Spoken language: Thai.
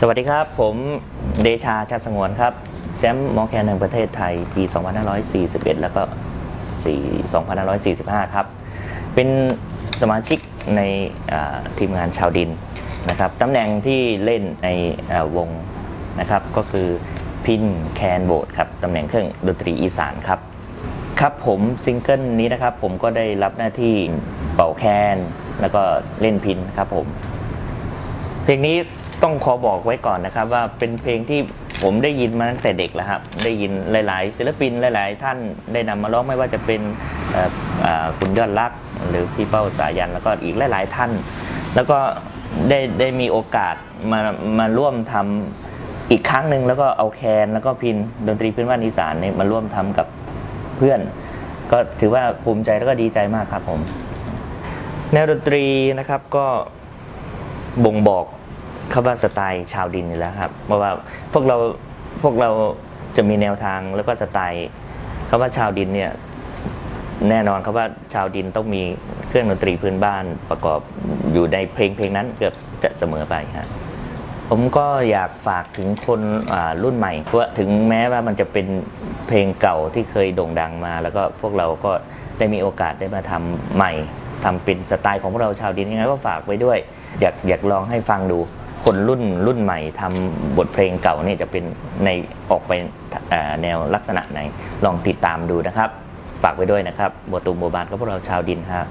สวัสดีครับ ผมเดชาชัดสงวนครับแชมป์มอแคนแห่งประเทศไทย ปี 2541 แล้วก็4 2545 ครับ เป็นสมาชิกในทีมงานชาวดินนะครับตำแหน่งที่เล่นในวงนะครับก็คือพินแคนโบดครับตำแหน่งเครื่องดนตรีอีสานครับ ครับผมซิงเกิลนี้นะครับ ผมก็ได้รับหน้าที่เป่าแคนแล้วก็เล่นพินครับผม เพลงนี้ ต้องขอบอกไว้ก่อนนะครับว่าเป็นเพลงที่ผมได้ยินมาตั้งแต่เด็กแล้วครับ ได้ยินหลาย ๆ ศิลปินหลาย ๆ ท่านได้นำมาร้องไม่ว่าจะเป็นคุณยอดรักหรือพี่เป้าสายันแล้วก็อีกหลาย ๆ ท่าน แล้วก็ได้ได้มีโอกาสมามาร่วมทำอีกครั้งหนึ่งแล้วก็เอาแคนแล้วก็พินดนตรีพื้นบ้านอีสานเนี่ยมาร่วมทำกับเพื่อน ก็ถือว่าภูมิใจแล้วก็ดีใจมากครับผมแนวดนตรีนะครับก็บ่งบอก คำว่าสไตล์ชาวดินนี่แล้วครับเพราะว่าพวกเราพวกเราจะมีแนวทางแล้วก็สไตล์คำว่าชาวดินเนี่ยแน่นอนครับว่าชาวดินต้องมีเครื่องดนตรีพื้นบ้านประกอบอยู่ในเพลงเพลงนั้นเกือบจะเสมอไปฮะผมก็อยากฝากถึงคนรุ่นใหม่ว่าถึงแม้ว่ามันจะเป็นเพลงเก่าที่เคยโด่งดังมา แล้วก็พวกเราก็ได้มีโอกาสได้มาทำใหม่ทำเป็นสไตล์ของพวกเราชาวดินยังไงก็ฝากไว้ด้วย อยากอยากลองให้ฟังดู คนรุ่นรุ่นใหม่ทำบทเพลงเก่าเนี่ยจะเป็นในออกไปแนวลักษณะไหน ลองติดตามดูนะครับ ฝากไว้ด้วยนะครับบัวตูมบัวบานก็พวกเราชาวดินครับ